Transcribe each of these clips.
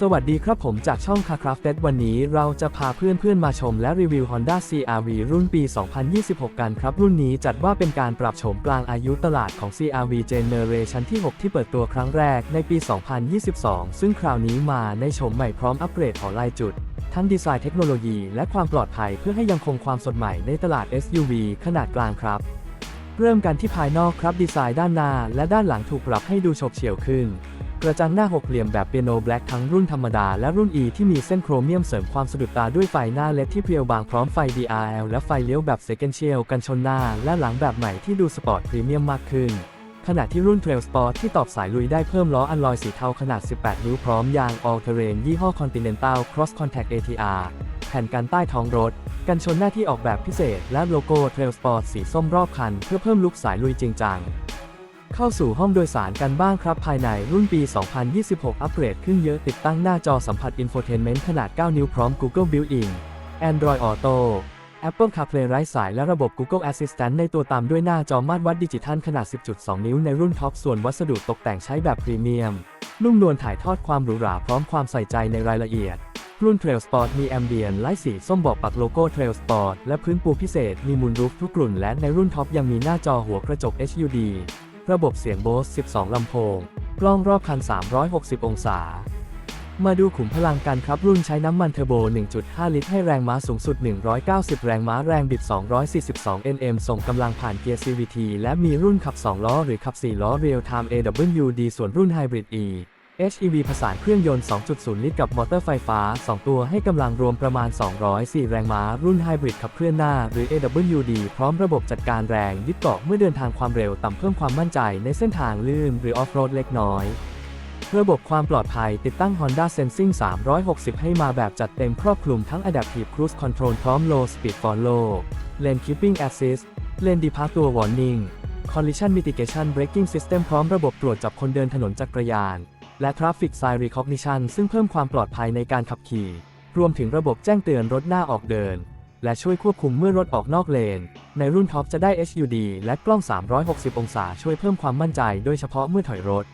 สวัสดีครับผมจากช่อง Car Crafted วันนี้เราจะพาเพื่อนๆมาชมและรีวิว Honda CRV รุ่นปี 2026 กันครับ รุ่นนี้จัดว่าเป็นการปรับโฉมกลางอายุตลาดของ CRV Generation ที่ 6 ที่เปิดตัวครั้งแรกในปี 2022 ซึ่งคราวนี้มาในโฉมใหม่พร้อมอัปเกรดของลายจุด ทั้งดีไซน์เทคโนโลยีและความปลอดภัยเพื่อให้ยังคงความสดใหม่ในตลาด SUV ขนาดกลางครับเริ่มกันที่ภายนอกครับดีไซน์ด้านหน้าและด้านหลังถูกปรับให้ดูฉกเฉี่ยวขึ้น กระจังหน้าหกเหลี่ยมแบบเปียโนแบล็กทั้งรุ่นธรรมดาและรุ่น E ที่มีเส้นโครเมียมเสริมความสะดุดตาด้วยไฟหน้าเล็ดที่เพรียวบางพร้อมไฟ DRL และไฟเลี้ยวแบบ Sequential กันชนหน้าและหลังแบบใหม่ที่ดูสปอร์ตพรีเมียมมากขึ้น ขณะที่รุ่น Trail Sport ที่ตอบสายลุยได้เพิ่มล้ออัลลอยสีเทาขนาด 18 นิ้วพร้อมยาง All Terrain ยี่ห้อ Continental Cross Contact ATR แผ่นกันใต้ท้องรถกันชนหน้าที่ออกแบบพิเศษ และโลโก้ Trail Sport สีส้มรอบคัน เพื่อเพิ่มลุคสายลุยจริงจัง เข้าสู่ห้องโดยสารกันบ้างครับภายในรุ่นปี 2026 อัปเกรดขึ้นเยอะติดตั้งหน้าจอสัมผัส Infotainment ขนาด 9 นิ้วพร้อม Google Built-in Android Auto Apple CarPlay ไร้สายและระบบ Google Assistant ในตัวตามด้วยหน้าจอมาตรวัดดิจิทัลขนาด 10.2 นิ้วในรุ่นท็อปส่วนวัสดุตกแต่งใช้แบบพรีเมียม นุ่มนวลถ่ายทอดความหรูหราพร้อมความใส่ใจในรายละเอียด รุ่น Trail Sport มีแอมเบียนไลท์สีส้มบอกปักโลโก้ Trail Sport และพื้นปูพิเศษมีมูลรูฟทุกกลุ่นและในรุ่นท็อปยังมีหน้าจอหัวกระจก HUD ระบบเสียง Bose 12 ลำโพง กล้องรอบคัน 360 องศา มาดูขุมพลังกันครับ รุ่นใช้น้ำมันเทอร์โบ 1.5 ลิตรให้แรงม้าสูงสุด 190 แรงม้าแรงบิด 242 Nm ส่งกำลังผ่านเกียร์ CVT และมีรุ่นขับ 2 ล้อหรือขับ 4 ล้อ Real Time AWD ส่วนรุ่น Hybrid E HEV ผสานเครื่องยนต์ 2.0 ลิตรกับมอเตอร์ไฟฟ้า 2 ตัวให้กำลังรวมประมาณ 204 แรงม้า รุ่น Hybrid ขับเคลื่อนหน้า หรือ AWD พร้อมระบบจัดการแรงยึดเกาะเมื่อเดินทางความเร็วต่ำเพิ่มความมั่นใจในเส้นทางลื่นหรือ Off-road เล็กน้อย ระบบความปลอดภัยติดตั้ง Honda Sensing 360 ให้มาแบบจัดเต็มครอบคลุมทั้ง Adaptive Cruise Control พร้อม Low Speed Follow Lane Keeping Assist Lane Departure Warning Collision Mitigation Braking System พร้อมระบบตรวจจับคนเดินถนนจักรยาน และ Traffic Sign Recognition ซึ่งเพิ่มความปลอดภัยในการขับขี่ รวมถึงระบบแจ้งเตือนรถหน้าออกเดิน และช่วยควบคุมเมื่อรถออกนอกเลน ในรุ่นท็อปจะได้ HUD และกล้อง 360 องศาช่วยเพิ่มความมั่นใจโดยเฉพาะเมื่อถอยรถ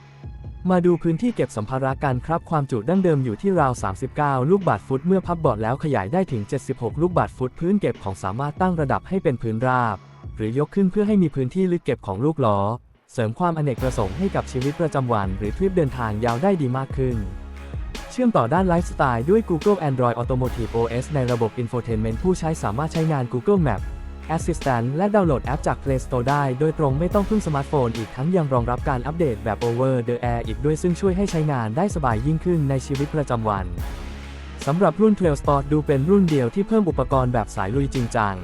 มาดูพื้นที่เก็บสัมภาระกันครับความจุดั้งเดิมอยู่ที่ราว 39 ลูกบาศก์ฟุต เมื่อพับเบาะแล้วขยายได้ถึง 76 ลูกบาศก์ฟุต พื้นเก็บของสามารถตั้งระดับให้เป็นพื้นราบ หรือยกขึ้นเพื่อให้มีพื้นที่ลึกเก็บของลูกล้อ เสริมความอเนกประสงค์ให้กับชีวิตประจำวัน หรือทริปเดินทางยาวได้ดีมากขึ้น เชื่อมต่อด้านไลฟ์สไตล์ด้วย Google Android Automotive OS ในระบบ Infotainment ผู้ใช้สามารถใช้งาน Google Map Assistant และดาวน์โหลดแอปจาก Play Store ได้ โดยตรงไม่ต้องพึ่งสมาร์ทโฟนอีกทั้งยังรองรับการอัปเดตแบบ Over the Air อีกด้วยซึ่งช่วยให้ใช้งานได้สบายยิ่งขึ้นในชีวิตประจำวันสำหรับรุ่น Trail Sport ดูเป็นรุ่นเดียวที่เพิ่มอุปกรณ์แบบสายลุยจริงจัง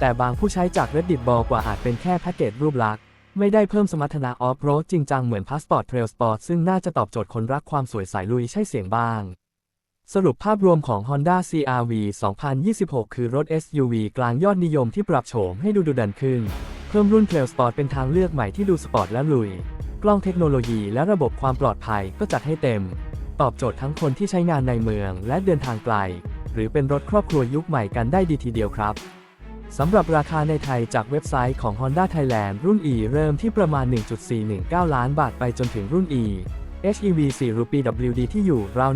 แต่บางผู้ใช้จาก Reddit บอกว่าอาจเป็นแค่แพ็กเกจรูปลักษณ์ ไม่ได้เพิ่มสมรรถนะออฟโรดจริงจังเหมือน Passport Trail Sport ซึ่งน่าจะตอบโจทย์คนรักความสวยสายลุยใช่เสียงบ้าง สรุปภาพรวมของ Honda CRV 2026 คือรถ SUV กลางยอดนิยมที่ปรับโฉมให้ดูดุดันขึ้น เพิ่มรุ่น Trail Sport เป็นทางเลือกใหม่ที่ดูสปอร์ตและลุย กล้องเทคโนโลยีและระบบความปลอดภัยก็จัดให้เต็ม ตอบโจทย์ทั้งคนที่ใช้งานในเมืองและเดินทางไกล หรือเป็นรถครอบครัวยุคใหม่กันได้ดีทีเดียวครับ สำหรับราคาในไทยจากเว็บไซต์ของ Honda Thailand รุ่น E เริ่มที่ประมาณ 1.419 ล้านบาทไปจนถึงรุ่น E HEV 4รูปี WD ที่อยู่ราว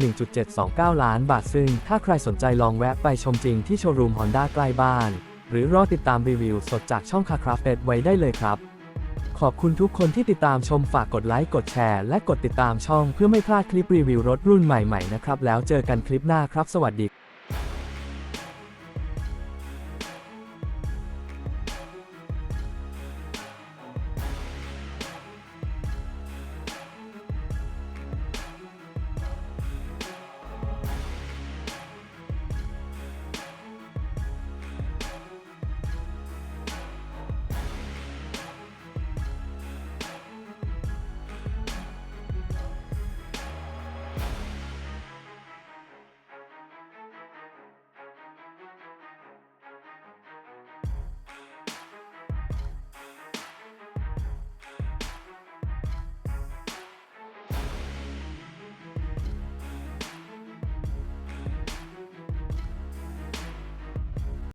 1.729 ล้านบาท ซึ่งถ้าใครสนใจลองแวะไปชมจริงที่โชว์รูม Honda ใกล้บ้าน หรือรอติดตามรีวิวสดจากช่อง Car Crafted ไว้ได้เลยครับ ขอบคุณทุกคนที่ติดตามชมฝากกดไลค์กดแชร์และกดติดตามช่องเพื่อไม่พลาดคลิปรีวิวรถรุ่นใหม่ๆนะครับแล้วเจอกันคลิปหน้าครับสวัสดี